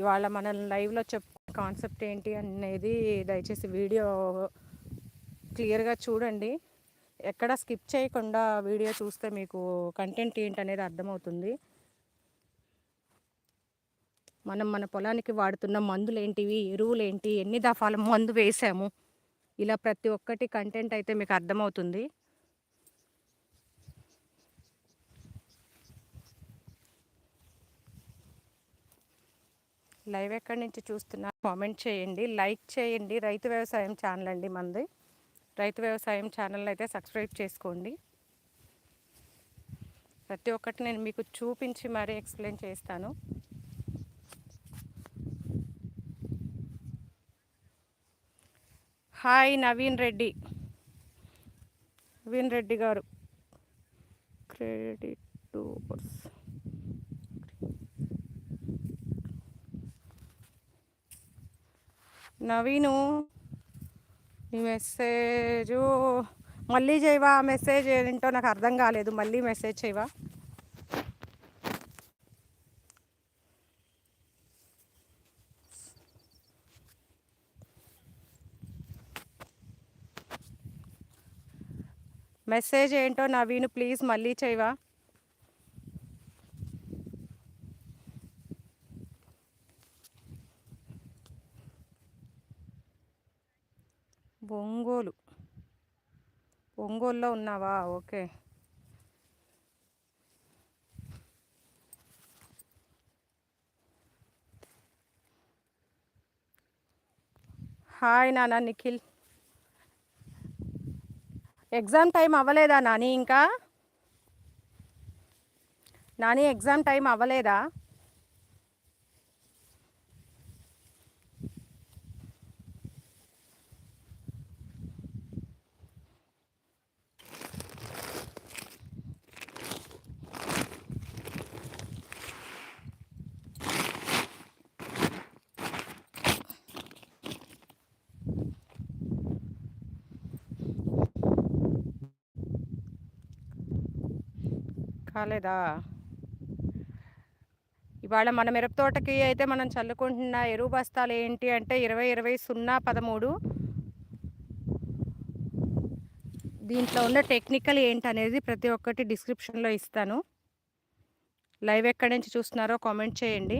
ఇవాళ మనం లైవ్లో చెప్పుకునే కాన్సెప్ట్ ఏంటి అనేది దయచేసి వీడియో క్లియర్గా చూడండి. ఎక్కడ స్కిప్ చేయకుండా వీడియో చూస్తే మీకు కంటెంట్ ఏంటి అనేది అర్థమవుతుంది. మనం మన పొలానికి వాడుతున్న మందులు ఏంటివి ఎరువులు ఏంటి ఎన్ని దఫాల మందు వేసాము ఇలా ప్రతి ఒక్కటి కంటెంట్ అయితే మీకు అర్థమవుతుంది. లైవ్ ఎక్కడి నుంచి చూస్తున్నా కామెంట్ చేయండి. లైక్ చేయండి. రైతు వ్యవసాయం ఛానల్ అండి మనది. రైతు వ్యవసాయం ఛానల్ అయితే సబ్స్క్రైబ్ చేసుకోండి. ప్రతి ఒక్కటి నేను మీకు చూపించి మరీ ఎక్స్ప్లెయిన్ చేస్తాను. హాయ్ నవీన్ రెడ్డి. నవీన్ రెడ్డి గారు. క్రెడిటోర్స్ నవీను నీ మెసేజ్ మళ్ళీ చేయవా? మెసేజ్ ఏంటో నాకు అర్థం కాలేదు. మళ్ళీ మెసేజ్ చేయవా? మెసేజ్ ఏంటో నవీను ప్లీజ్ మళ్ళీ చేయవా? ఒంగోలు. ఒంగోలులో ఉన్నావా? ఓకే. హాయ్ నాన్న నిఖిల్. ఎగ్జామ్ టైం అవ్వలేదా నాని ఇంకా? నాని ఎగ్జామ్ టైం అవ్వలేదా? కాలేదా? ఇవాళ మన మిరప తోటకి అయితే మనం చల్లుకుంటున్న ఎరువు బస్తాలు ఏంటి అంటే ఇరవై ఇరవై సున్నా పదమూడు. దీంట్లో ఉన్న టెక్నికల్ ఏంటి అనేది ప్రతి ఒక్కటి డిస్క్రిప్షన్లో ఇస్తాను. లైవ్ ఎక్కడి నుంచి చూస్తున్నారో కామెంట్ చేయండి.